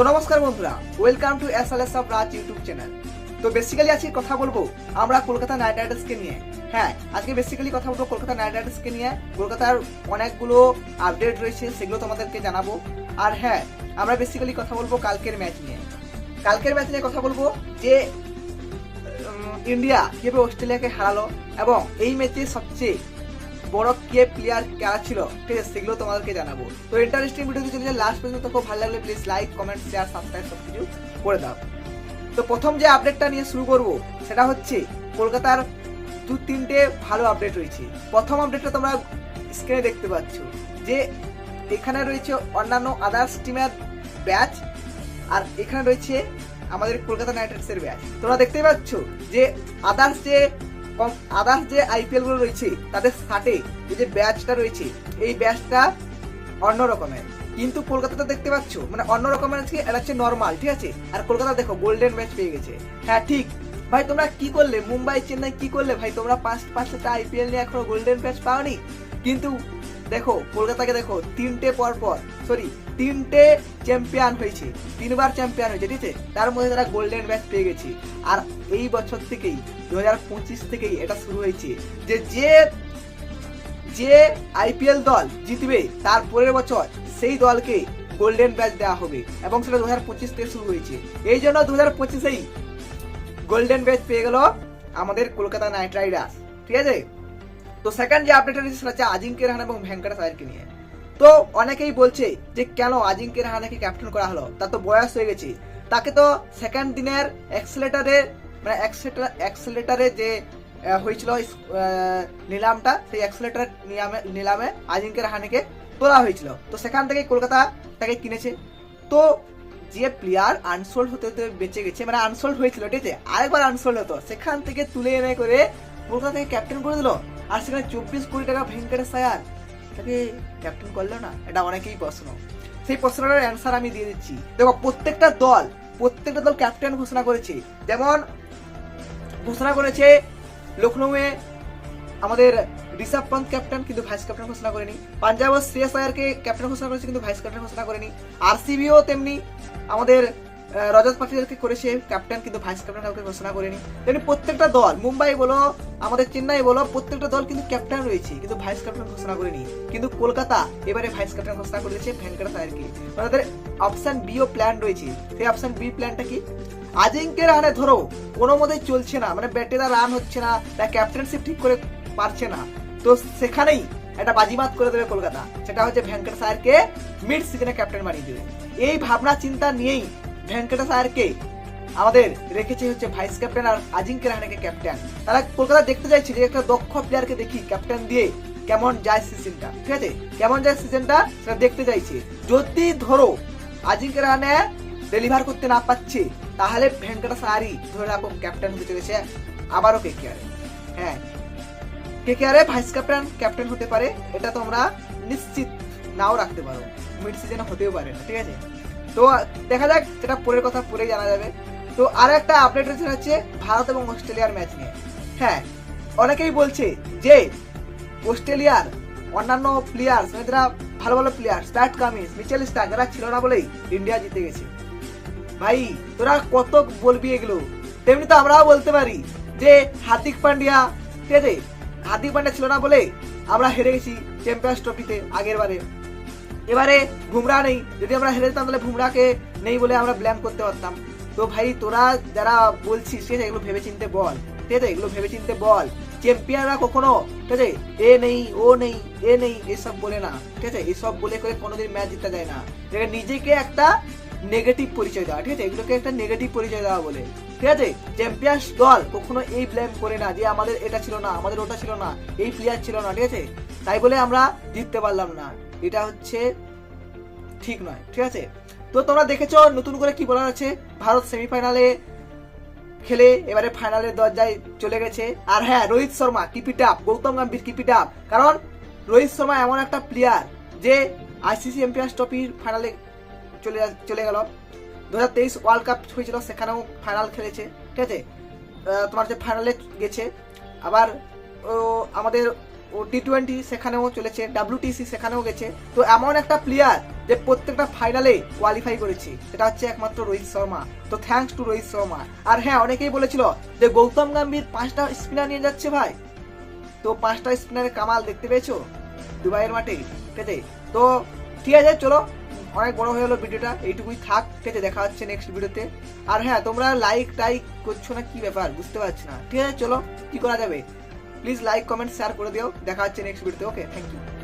তো নমস্কার বন্ধুরা welcome to S L S of Raj YouTube channel তো বেসিক্যালি আজকে কথা বলব আমরা কলকাতা নাইট রাইডার্সকে নিয়ে। হ্যাঁ আজকে বেসিক্যালি কথা বলব কলকাতা নাইট রাইডার্সকে নিয়ে। কলকাতার অনেকগুলো আপডেট রয়েছে, সেগুলো তোমাদেরকে জানাব। আর হ্যাঁ আমরা বেসিক্যালি কথা বলব কালকের ম্যাচ নিয়ে। কালকের ম্যাচ নিয়ে কথা বলব যে ইন্ডিয়া কীভাবে অস্ট্রেলিয়াকে হারালো এবং এই ম্যাচে সবচেয়ে বড় কে প্লেয়ার কারা ছিল? ঠিক আছে, সেগুলো তোমাদেরকে জানাব। তো ইন্টারেস্টিং ভিডিওতে চলে যায় লাস্ট পর্যন্ত খুব ভালো লাগলে। Please like comment share subscribe সব কিছু করে দাও। তো প্রথম যে আপডেটটা নিয়ে শুরু করব, সেটা হচ্ছে কলকাতার দু তিনটে ভালো আপডেট রয়েছে। প্রথম আপডেটটা তোমরা স্ক্রিনে দেখতে পাচ্ছ যে এখানে রয়েছে অন্যান্য আদার্স টিমের ব্যাচ আর এখানে রয়েছে আমাদের কলকাতা নাইট রাইডার্সের ব্যাচ তোমরা দেখতেই পাচ্ছ যে আদার্স যে আদার্স যে আইপিএলগুলো রয়েছে, তাদের সাথে যে ব্যাচটা রয়েছে, এই ব্যাচটা অন্য রকমের। কিন্তু কলকাতাতে দেখতে পাচ্ছ মানে অন্য রকমের আজকে এটা হচ্ছে নর্মাল ঠিক আছে? আর কলকাতা দেখো গোল্ডেন ম্যাচ পেয়ে গেছে। হ্যাঁ ঠিক। ভাই, তোমরা কি করলে? মুম্বাই, চেন্নাই কি করলে? ভাই, তোমরা পাঁচ, পাঁচটা আইপিএল নিয়ে এখনও গোল্ডেন ম্যাচ পাওনি? কিন্তু দেখো, কলকাতাকে দেখো, তিনটে পর পর সরি তিনটে চ্যাম্পিয়ন হয়েছে, তিনবার চ্যাম্পিয়ন হয়েছে, ঠিক আছে? তার মধ্যে তারা গোল্ডেন ম্যাচ পেয়ে গেছে। আর এই বছর থেকেই দু হাজার পঁচিশ থেকেই এটা শুরু হয়েছে। যে যে যে আইপিএল দল জিতবে, তার পরের বছর সেই দলকে গোল্ডেন ব্যাচ দেওয়া হবে। এবং সেটা দু হাজার পঁচিশ থেকে শুরু হয়েছে। এই জন্য দু হাজার পঁচিশেই গোল্ডেন ব্যাচ পেয়ে গেল আমাদের কলকাতা নাইট রাইডার্স ঠিক আছে? তো সেকেন্ড যে আপডেট রয়েছে সেটা হচ্ছে আজিঙ্কে রাহান এবং ভেঙ্কটেশ আয়ারকে নিয়ে। তো অনেকেই বলছে যে কেন আজিঙ্কে রাহানাকে ক্যাপ্টেন করা হলো? তার তো বয়স হয়ে গেছে। তাকে তো সেকেন্ড দিনের অ্যাক্সিলেটারে মানে অ্যাক্সিলেটারে যে হয়েছিল নিলামটা, সেই অ্যাক্সিলেটার নিলামে নিলামে আজিঙ্কে রাহানেকে তোলা হয়েছিল। তো সেখান থেকে কলকাতা তাকে কিনেছে। তো যে প্লেয়ার আনসোল্ড হতে হতে বেঁচে গেছে মানে আনসোল্ড হয়েছিল, ঠিক আছে? আরেকবার আনসোল্ড হতো, সেখান থেকে তুলে এনে করে কলকাতা থেকে ক্যাপ্টেন করে দিল। আর সেখানে চব্বিশ কোটি টাকা ভেঙ্কটেশ আয়ার তাকে ক্যাপ্টেন করল না? এটা অনেকেই প্রশ্ন। সেই প্রশ্নটার অ্যান্সার আমি দিয়ে দিচ্ছি। দেখো, প্রত্যেকটা দল প্রত্যেকটা দল ক্যাপ্টেন ঘোষণা করেছে। যেমন ঘোষণা করেছে লখনৌয়ে আমাদের ঋষভ পন্ত ক্যাপ্টেন কিন্তু ভাইস ক্যাপ্টেন ঘোষণা করেনি। পাঞ্জাব শ্রেয়স আয়ারকে ক্যাপ্টেন ঘোষণা করেছে, কিন্তু ভাইস ক্যাপ্টেন ঘোষণা করেনি। আরসিবিও তেমনি আমাদের রজত পাটিদারকে করেছে ক্যাপ্টেন কিন্তু ভাইস ক্যাপ্টেন কাউকে ঘোষণা করেনি। তেমনি প্রত্যেকটা দল, মুম্বাই বলো আমাদের চেন্নাই বলো, প্রত্যেকটা দল কিন্তু ক্যাপ্টেন রয়েছে, কিন্তু ভাইস ক্যাপ্টেন ঘোষণা করেনি। কিন্তু কলকাতা এবারে ভাইস ক্যাপ্টেন ঘোষণা করে দিয়েছে ভেঙ্কটেশ আয়ারকে মানে তাদের অপশন বি ও প্ল্যান রয়েছে। সেই অপশন বি প্ল্যানটা কি? আজিঙ্কে রাহানে ধরো, কোনো মতেই চলছে না। মানে ব্যাটে তার রান হচ্ছে না বা ক্যাপ্টেনশিপ ঠিক করে পারছে না। তো সেখানেই একটা বাজিমাত করে দেবে কলকাতা। সেটা হচ্ছে ভেঙ্কটেশ আয়ারকে মিড সিজনে ক্যাপ্টেন বানিয়ে দেবে। এই ভাবনা চিন্তা নিয়েই ভেঙ্কটেশ আয়ারকে আমাদের রেখেছে হচ্ছে ভাইস ক্যাপ্টেন আর আজিঙ্কে রাহানেকে ক্যাপ্টেন তারা কলকাতা দেখতে চাইছে যে একটা দক্ষ প্লেয়ারকে দেখি ক্যাপ্টেন দিয়ে কেমন যায় সিজনটা ঠিক আছে? কেমন যায় সিজনটা সেটা দেখতে চাইছে যদি ধরো আজিঙ্কে রাহানে ডেলিভার করতে না পারছে, তাহলে ভেঙ্কটেশ আয়ারই ধরে রাখো ক্যাপ্টেন হতে চলেছে আবারও কে কে হ্যাঁ। কে কে আরে ভাইস ক্যাপ্টেন ক্যাপ্টেন হতে পারে, এটা তোমরা নিশ্চিত নাও রাখতে পারো। মিড সিজনে হতেও পারে ঠিক আছে? তো দেখা যাক সেটা পরের কথা পরে জানা যাবে। তো আর একটা আপডেট রয়েছে হচ্ছে ভারত এবং অস্ট্রেলিয়ার ম্যাচ নিয়ে। হ্যাঁ অনেকেই বলছে যে অস্ট্রেলিয়ার অন্যান্য প্লেয়ার মানে যারা ভালো ভালো player Starc Cummins Mitchell Starc যারা ছিল না বলেই ইন্ডিয়া জিতে গেছে। ভাই, তোরা কত বলবি এগুলো? তেমনি তো আমরাও বলতে পারি যে হার্দিক পান্ডিয়া, ঠিক আছে? হার্দিক পান্ডিয়া ছিল না বলে আমরা হেরে গেছি চ্যাম্পিয়ন্স ট্রফিতে আগের বারে। এবারে বুমরা নেই। যদি আমরা হেরে যেতাম তাহলে বুমরাকে নেই বলে আমরা ব্ল্যাম করতে পারতাম। তো ভাই, তোরা যারা বলছিস, ঠিক আছে, এগুলো ভেবে চিনতে বল, ঠিক আছে, এগুলো ভেবে চিনতে বল। চ্যাম্পিয়নরা কখনো, ঠিক আছে, এ নেই, ও নেই, এ নেই, এসব বলে না, ঠিক আছে, এসব বলে করে কোনোদিন ম্যাচ জিতা যায় না। নিজেকে একটা নেগেটিভ পরিচয় দেওয়া, ঠিক আছে, এগুলোকে একটা নেগেটিভ পরিচয় দেওয়া বলে, ঠিক আছে। চ্যাম্পিয়ন্স দল কখনো এই ব্লেম করে না যে আমাদের এটা ছিল না, আমাদের ওটা ছিল না, এই প্লেয়ার ছিল না, ঠিক আছে। তাই বলে আমরা জিততে পারলাম না। এটা হচ্ছে ঠিক নয়, ঠিক আছে। তো তোমরা দেখেছ নতুন করে কি বলা আছে? ভারত সেমিফাইনালে খেলে এবারে ফাইনালের দরজায় চলে গেছে। আর হ্যাঁ Rohit Sharma keep it up Gautam Gambhir keep it up কারণ রোহিত শর্মা এমন একটা প্লেয়ার যে আইসিসি চ্যাম্পিয়ন্স ট্রফির ফাইনালে চলে চলে গেল। দু হাজার তেইশ ওয়ার্ল্ড কাপ হয়েছিল, সেখানেও ফাইনাল খেলেছে। ঠিক আছে? তোমার যে ফাইনালে গেছে। আবার আমাদের ও টি টোয়েন্টি সেখানেও চলেছে ডাব্লিউটিসি সেখানেও গেছে। তো এমন একটা প্লেয়ার যে প্রত্যেকটা ফাইনালে কোয়ালিফাই করেছি। সেটা হচ্ছে একমাত্র রোহিত শর্মা। তো থ্যাঙ্কস টু রোহিত শর্মা। আর হ্যাঁ অনেকেই বলেছিল যে গৌতম গম্ভীর পাঁচটা স্পিনার নিয়ে যাচ্ছে ভাই। তো পাঁচটা স্পিনারের কামাল দেখতে পেয়েছ? দুবাইয়ের মাঠে। ঠিক তো ঠিক আছে, চলো। অনেক বড় হয়ে গেলো ভিডিওটা। এইটুকুই থাক। ঠিক দেখা হচ্ছে নেক্সট ভিডিওতে। আর হ্যাঁ তোমরা লাইক টাইক করছ না কি ব্যাপার? বুঝতে পারছি না। ঠিক আছে, চলো। কি করা যাবে? প্লিজ লাইক কমেন্ট শেয়ার করে দিও। দেখা হচ্ছে নেক্সট ভিডিওতে ওকে থ্যাংক ইউ